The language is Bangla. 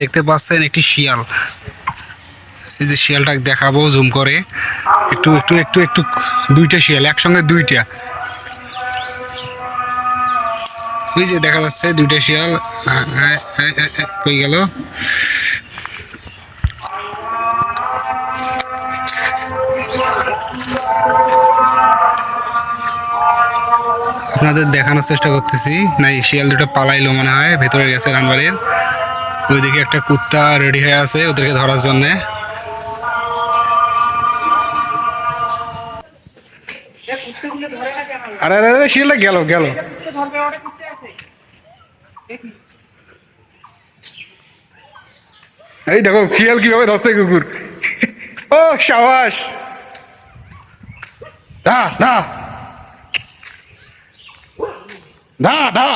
দেখতে পাচ্ছেন একটি শিয়াল। এই যে শিয়ালটা দেখাবো জুম করে। একটু একটু একটু একটু, দুইটা শিয়াল, একসঙ্গে দুইটা। ওই যে দেখা যাচ্ছে দুইটা শিয়াল কই গেল? আপনাদের দেখানোর চেষ্টা করতেছি। না, এই শিয়াল দুটো পালাইলো মনে হয়, ভেতরে গেছে রানবাড়ির ওইদিকে একটা কুত্তা রেডি হয়ে আছে ওদেরকে ধরার জন্যে। গেল গেল। এই দেখো, শিয়াল কীভাবে ধরছে কুকুর। ও, সাবাস। ধা ধা। ধা ধা।